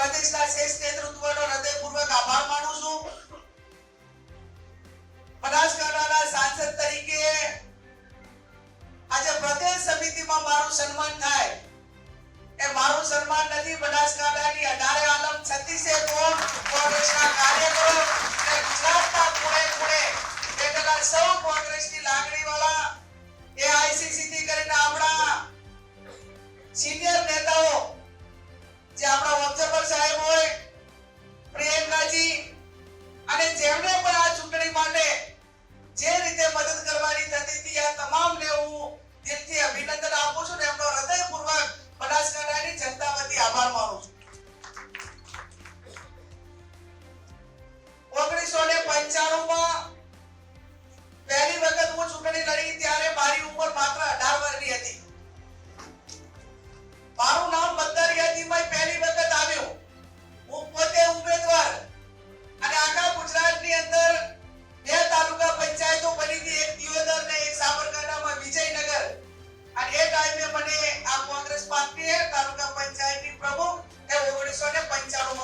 પ્રદેશના શ્રેષ્ઠ નેતૃત્વનો હૃદયપૂર્વક આભાર માનું છું. બનાસકાંઠાના સાંસદ તરીકે આજે પ્રદેશ સમિતિમાં મારું સન્માન થાય. એ મારું સન્માન નથી બનાસકાંઠાની અઢારે આલમ છત્રીસે કોણ કોંગ્રેસના કાર્યકરો અને ગુજરાતના ખૂણે ખૂણે બેઠેલા સૌ કોંગ્રેસની લાગણીવાળા એ આઈસીસી થી કરીને આપણા સિનિયર નેતાઓ જે આપણા ઓબ્ઝર્વર સાહેબ હોય પ્રિયંકાજી અને જેમણે પણ આ ચૂંટણી માટે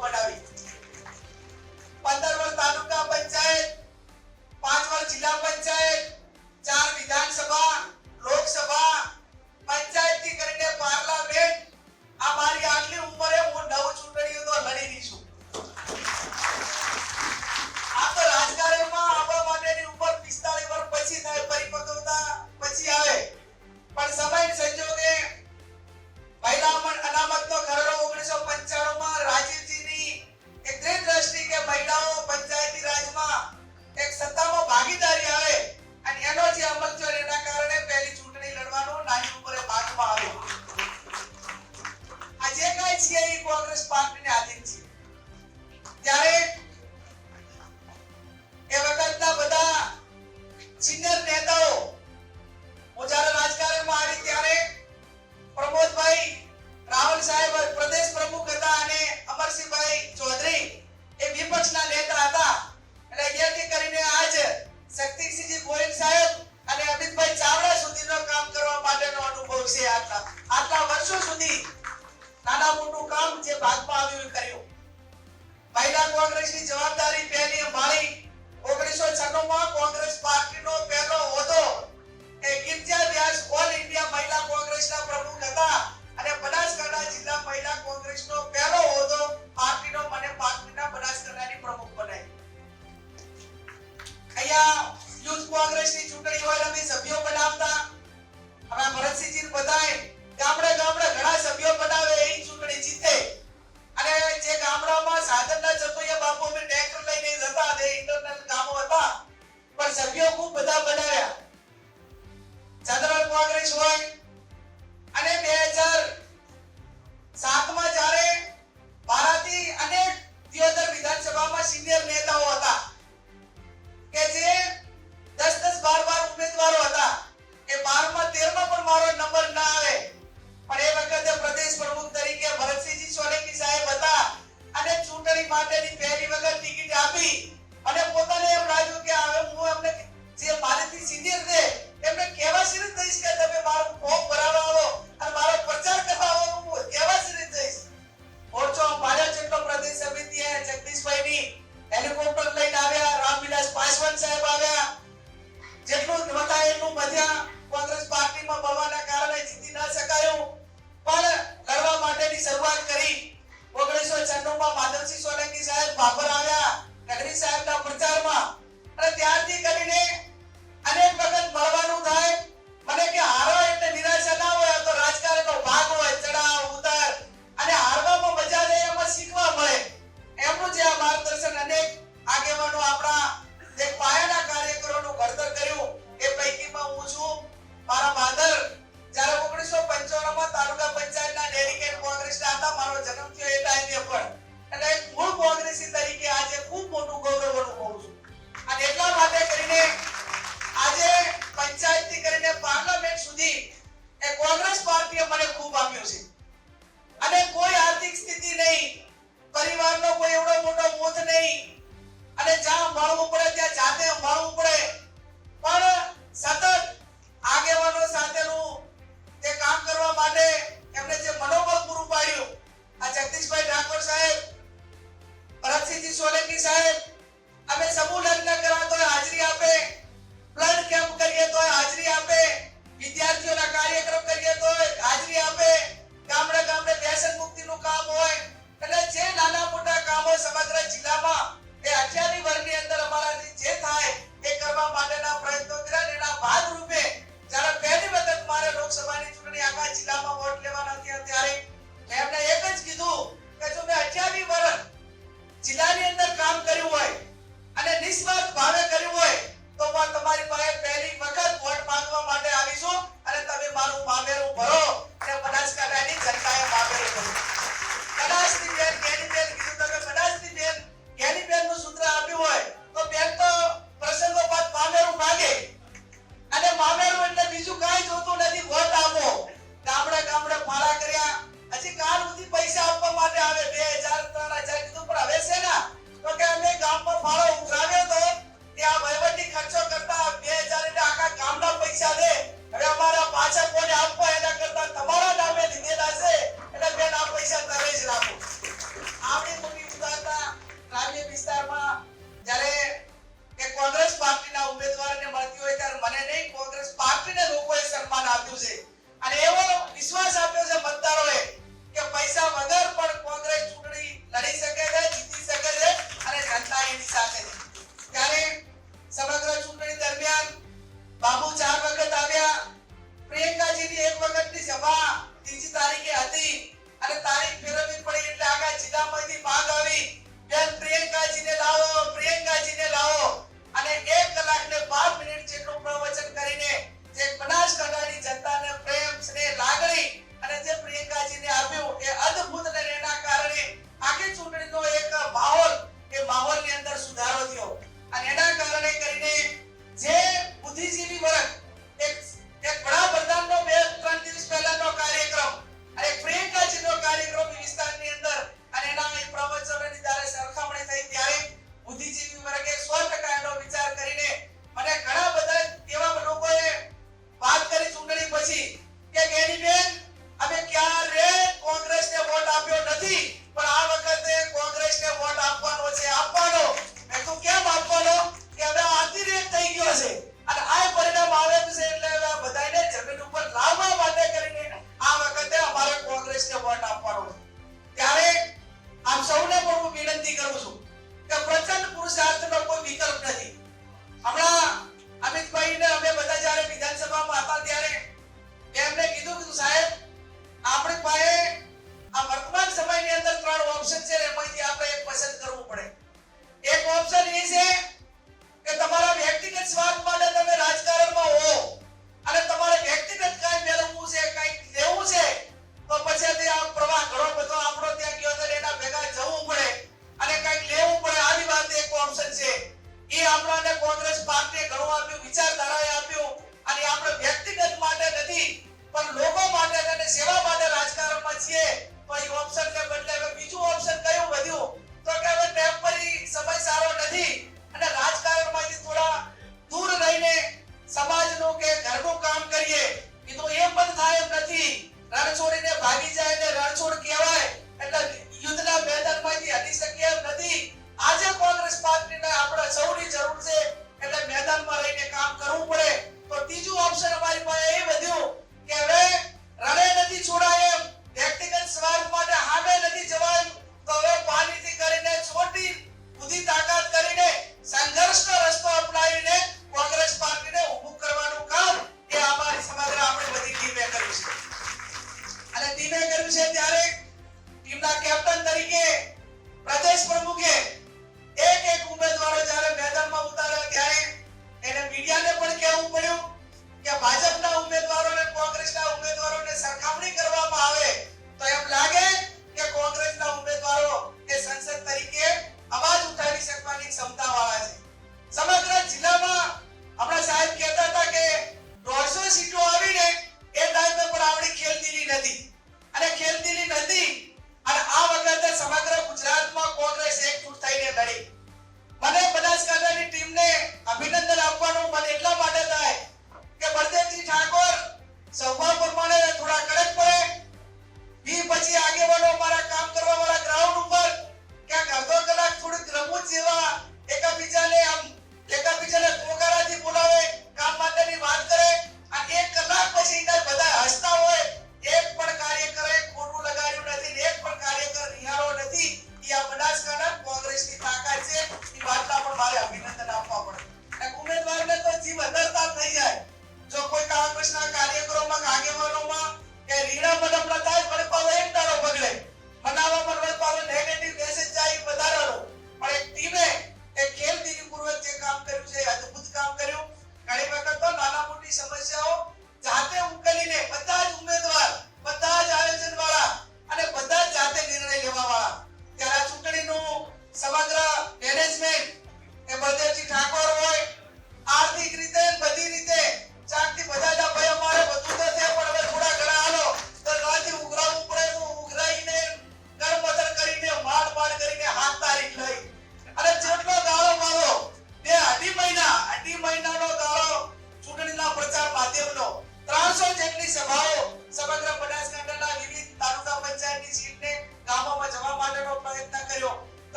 palabristas.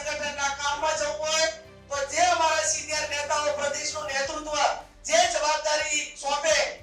સંગઠનના કામમાં જવું હોય તો જે અમારા સિનિયર નેતાઓ પ્રદેશનું નેતૃત્વ જે જવાબદારી સોંપે